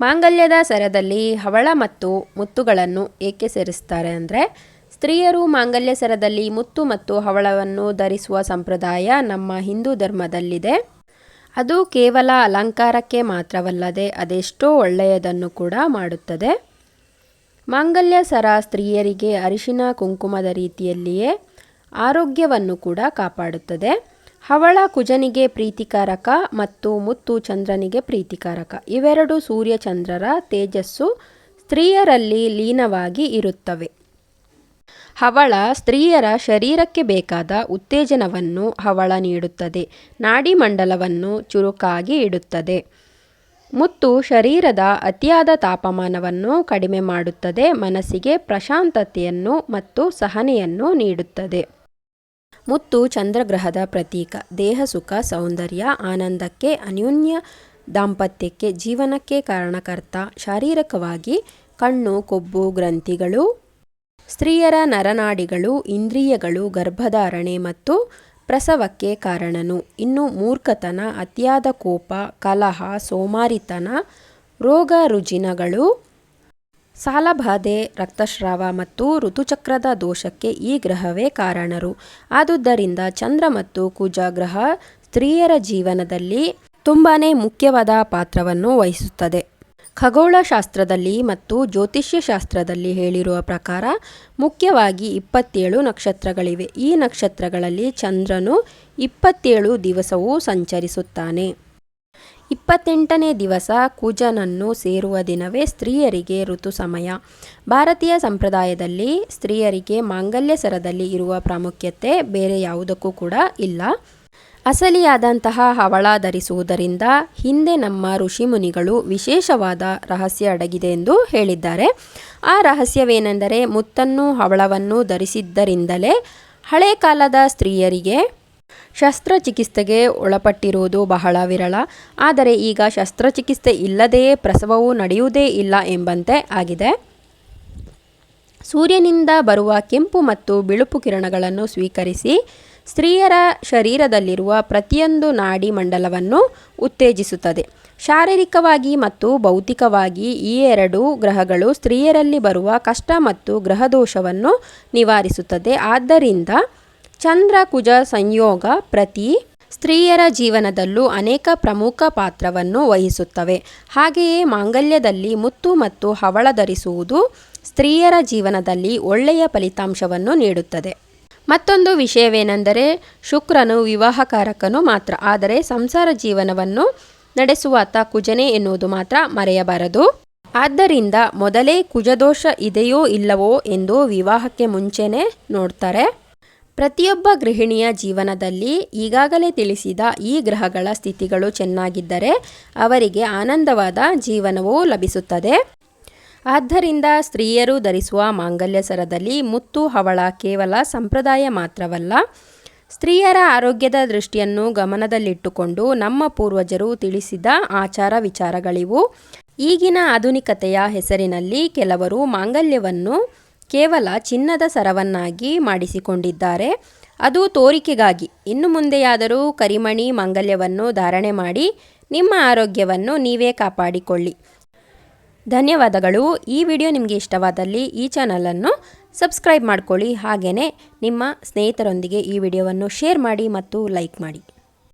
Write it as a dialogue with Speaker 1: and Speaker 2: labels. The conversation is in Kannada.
Speaker 1: ಮಾಂಗಲ್ಯದ ಸರದಲ್ಲಿ ಹವಳ ಮತ್ತು ಮುತ್ತುಗಳನ್ನು ಏಕೆ ಸೇರಿಸ್ತಾರೆ ಅಂದರೆ, ಸ್ತ್ರೀಯರು ಮಾಂಗಲ್ಯ ಸರದಲ್ಲಿ ಮುತ್ತು ಮತ್ತು ಹವಳವನ್ನು ಧರಿಸುವ ಸಂಪ್ರದಾಯ ನಮ್ಮ ಹಿಂದೂ ಧರ್ಮದಲ್ಲಿದೆ. ಅದು ಕೇವಲ ಅಲಂಕಾರಕ್ಕೆ ಮಾತ್ರವಲ್ಲದೆ ಅದೆಷ್ಟೋ ಒಳ್ಳೆಯದನ್ನು ಕೂಡ ಮಾಡುತ್ತದೆ. ಮಾಂಗಲ್ಯ ಸರ ಸ್ತ್ರೀಯರಿಗೆ ಅರಿಶಿನ, ಕುಂಕುಮದ ರೀತಿಯಲ್ಲಿಯೇ ಆರೋಗ್ಯವನ್ನು ಕೂಡ ಕಾಪಾಡುತ್ತದೆ. ಹವಳ ಕುಜನಿಗೆ ಪ್ರೀತಿಕಾರಕ ಮತ್ತು ಮುತ್ತು ಚಂದ್ರನಿಗೆ ಪ್ರೀತಿಕಾರಕ. ಇವೆರಡು ಸೂರ್ಯಚಂದ್ರರ ತೇಜಸ್ಸು ಸ್ತ್ರೀಯರಲ್ಲಿ ಲೀನವಾಗಿ ಇರುತ್ತವೆ. ಹವಳ ಸ್ತ್ರೀಯರ ಶರೀರಕ್ಕೆ ಬೇಕಾದ ಉತ್ತೇಜನವನ್ನು ಹವಳ ನೀಡುತ್ತದೆ. ನಾಡಿಮಂಡಲವನ್ನು ಚುರುಕಾಗಿ ಇಡುತ್ತದೆ. ಮುತ್ತು ಶರೀರದ ಅತಿಯಾದ ತಾಪಮಾನವನ್ನು ಕಡಿಮೆ ಮಾಡುತ್ತದೆ. ಮನಸ್ಸಿಗೆ ಪ್ರಶಾಂತತೆಯನ್ನು ಮತ್ತು ಸಹನೆಯನ್ನು ನೀಡುತ್ತದೆ. ಮುತ್ತು ಚಂದ್ರಗ್ರಹದ ಪ್ರತೀಕ. ದೇಹ, ಸುಖ, ಸೌಂದರ್ಯ, ಆನಂದಕ್ಕೆ, ಅನ್ಯೋನ್ಯ ದಾಂಪತ್ಯಕ್ಕೆ, ಜೀವನಕ್ಕೆ ಕಾರಣಕರ್ತ. ಶಾರೀರಿಕವಾಗಿ ಕಣ್ಣು, ಕೊಬ್ಬು, ಗ್ರಂಥಿಗಳು. ಸ್ತ್ರೀಯರ ನರನಾಡಿಗಳು, ಇಂದ್ರಿಯಗಳು, ಗರ್ಭಧಾರಣೆ ಮತ್ತು ಪ್ರಸವಕ್ಕೆ ಕಾರಣನು. ಇನ್ನು ಮೂರ್ಖತನ, ಅತಿಯಾದ ಕೋಪ, ಕಲಹ, ಸೋಮಾರಿತನ, ರೋಗ, ರುಜಿನಗಳು. ಸಾಲಬಾಧೆ, ರಕ್ತಸ್ರಾವ ಮತ್ತು ಋತುಚಕ್ರದ ದೋಷಕ್ಕೆ ಈ ಗ್ರಹವೇ ಕಾರಣರು. ಆದುದರಿಂದ ಚಂದ್ರ ಮತ್ತು ಕುಜ ಗ್ರಹ ಸ್ತ್ರೀಯರ ಜೀವನದಲ್ಲಿ ತುಂಬಾ ಮುಖ್ಯವಾದ ಪಾತ್ರವನ್ನು ವಹಿಸುತ್ತದೆ. ಖಗೋಳಶಾಸ್ತ್ರದಲ್ಲಿ ಮತ್ತು ಜ್ಯೋತಿಷ್ಯ ಶಾಸ್ತ್ರದಲ್ಲಿ ಹೇಳಿರುವ ಪ್ರಕಾರ ಮುಖ್ಯವಾಗಿ ಇಪ್ಪತ್ತೇಳು ನಕ್ಷತ್ರಗಳಿವೆ. ಈ ನಕ್ಷತ್ರಗಳಲ್ಲಿ ಚಂದ್ರನು ಇಪ್ಪತ್ತೇಳು ದಿವಸವೂ ಸಂಚರಿಸುತ್ತಾನೆ. ಇಪ್ಪತ್ತೆಂಟನೇ ದಿವಸ ಕುಜನನ್ನು ಸೇರುವ ದಿನವೇ ಸ್ತ್ರೀಯರಿಗೆ ಋತು ಸಮಯ. ಭಾರತೀಯ ಸಂಪ್ರದಾಯದಲ್ಲಿ ಸ್ತ್ರೀಯರಿಗೆ ಮಾಂಗಲ್ಯ ಸರದಲ್ಲಿ ಇರುವ ಪ್ರಾಮುಖ್ಯತೆ ಬೇರೆ ಯಾವುದಕ್ಕೂ ಕೂಡ ಇಲ್ಲ. ಅಸಲಿಯಾದಂತಹ ಹವಳ ಧರಿಸುವುದರಿಂದ ಹಿಂದೆ ನಮ್ಮ ಋಷಿಮುನಿಗಳು ವಿಶೇಷವಾದ ರಹಸ್ಯ ಅಡಗಿದೆ ಎಂದು ಹೇಳಿದ್ದಾರೆ. ಆ ರಹಸ್ಯವೇನೆಂದರೆ ಮುತ್ತನ್ನು ಹವಳವನ್ನು ಧರಿಸಿದ್ದರಿಂದಲೇ ಹಳೆ ಕಾಲದ ಸ್ತ್ರೀಯರಿಗೆ ಶಸ್ತ್ರಚಿಕಿತ್ಸೆಗೆ ಒಳಪಟ್ಟಿರುವುದು ಬಹಳ ವಿರಳ. ಆದರೆ ಈಗ ಶಸ್ತ್ರಚಿಕಿತ್ಸೆ ಇಲ್ಲದೆಯೇ ಪ್ರಸವವು ನಡೆಯುವುದೇ ಇಲ್ಲ ಎಂಬಂತೆ ಆಗಿದೆ. ಸೂರ್ಯನಿಂದ ಬರುವ ಕೆಂಪು ಮತ್ತು ಬಿಳುಪು ಕಿರಣಗಳನ್ನು ಸ್ವೀಕರಿಸಿ ಸ್ತ್ರೀಯರ ಶರೀರದಲ್ಲಿರುವ ಪ್ರತಿಯೊಂದು ನಾಡಿ ಮಂಡಲವನ್ನು ಉತ್ತೇಜಿಸುತ್ತದೆ. ಶಾರೀರಿಕವಾಗಿ ಮತ್ತು ಭೌತಿಕವಾಗಿ ಈ ಎರಡು ಗ್ರಹಗಳು ಸ್ತ್ರೀಯರಲ್ಲಿ ಬರುವ ಕಷ್ಟ ಮತ್ತು ಗ್ರಹದೋಷವನ್ನು ನಿವಾರಿಸುತ್ತದೆ. ಆದ್ದರಿಂದ ಚಂದ್ರ ಕುಜ ಸಂಯೋಗ ಪ್ರತಿ ಸ್ತ್ರೀಯರ ಜೀವನದಲ್ಲೂ ಅನೇಕ ಪ್ರಮುಖ ಪಾತ್ರವನ್ನು ವಹಿಸುತ್ತವೆ. ಹಾಗೆಯೇ ಮಾಂಗಲ್ಯದಲ್ಲಿ ಮುತ್ತು ಮತ್ತು ಹವಳ ಧರಿಸುವುದು ಸ್ತ್ರೀಯರ ಜೀವನದಲ್ಲಿ ಒಳ್ಳೆಯ ಫಲಿತಾಂಶವನ್ನು ನೀಡುತ್ತದೆ. ಮತ್ತೊಂದು ವಿಷಯವೇನೆಂದರೆ ಶುಕ್ರನು ವಿವಾಹಕಾರಕನು ಮಾತ್ರ, ಆದರೆ ಸಂಸಾರ ಜೀವನವನ್ನು ನಡೆಸುವಾತ ಕುಜನೆ ಎನ್ನುವುದು ಮಾತ್ರ ಮರೆಯಬಾರದು. ಆದ್ದರಿಂದ ಮೊದಲೇ ಕುಜದೋಷ ಇದೆಯೋ ಇಲ್ಲವೋ ಎಂದು ವಿವಾಹಕ್ಕೆ ಮುಂಚೆನೇ ನೋಡ್ತಾರೆ. ಪ್ರತಿಯೊಬ್ಬ ಗೃಹಿಣಿಯ ಜೀವನದಲ್ಲಿ ಈಗಾಗಲೇ ತಿಳಿಸಿದ ಈ ಗ್ರಹಗಳ ಸ್ಥಿತಿಗಳು ಚೆನ್ನಾಗಿದ್ದರೆ ಅವರಿಗೆ ಆನಂದವಾದ ಜೀವನವು ಲಭಿಸುತ್ತದೆ. ಆದ್ದರಿಂದ ಸ್ತ್ರೀಯರು ಧರಿಸುವ ಮಾಂಗಲ್ಯ ಸರದಲ್ಲಿ ಮುತ್ತು, ಹವಳ ಕೇವಲ ಸಂಪ್ರದಾಯ ಮಾತ್ರವಲ್ಲ. ಸ್ತ್ರೀಯರ ಆರೋಗ್ಯದ ದೃಷ್ಟಿಯನ್ನು ಗಮನದಲ್ಲಿಟ್ಟುಕೊಂಡು ನಮ್ಮ ಪೂರ್ವಜರು ತಿಳಿಸಿದ ಆಚಾರ ವಿಚಾರಗಳಿವು. ಈಗಿನ ಆಧುನಿಕತೆಯ ಹೆಸರಿನಲ್ಲಿ ಕೆಲವರು ಮಾಂಗಲ್ಯವನ್ನು ಕೇವಲ ಚಿನ್ನದ ಸರವನ್ನಾಗಿ ಮಾಡಿಸಿಕೊಂಡಿದ್ದಾರೆ. ಅದು ತೋರಿಕೆಗಾಗಿ. ಇನ್ನು ಮುಂದೆಯಾದರೂ ಕರಿಮಣಿ ಮಾಂಗಲ್ಯವನ್ನು ಧಾರಣೆ ಮಾಡಿ ನಿಮ್ಮ ಆರೋಗ್ಯವನ್ನು ನೀವೇ ಕಾಪಾಡಿಕೊಳ್ಳಿ. ಧನ್ಯವಾದಗಳು. ಈ ವಿಡಿಯೋ ನಿಮಗೆ ಇಷ್ಟವಾದಲ್ಲಿ ಈ ಚಾನಲನ್ನು ಸಬ್ಸ್ಕ್ರೈಬ್ ಮಾಡ್ಕೊಳ್ಳಿ. ಹಾಗೆಯೇ ನಿಮ್ಮ ಸ್ನೇಹಿತರೊಂದಿಗೆ ಈ ವಿಡಿಯೋವನ್ನು ಶೇರ್ ಮಾಡಿ ಮತ್ತು ಲೈಕ್ ಮಾಡಿ.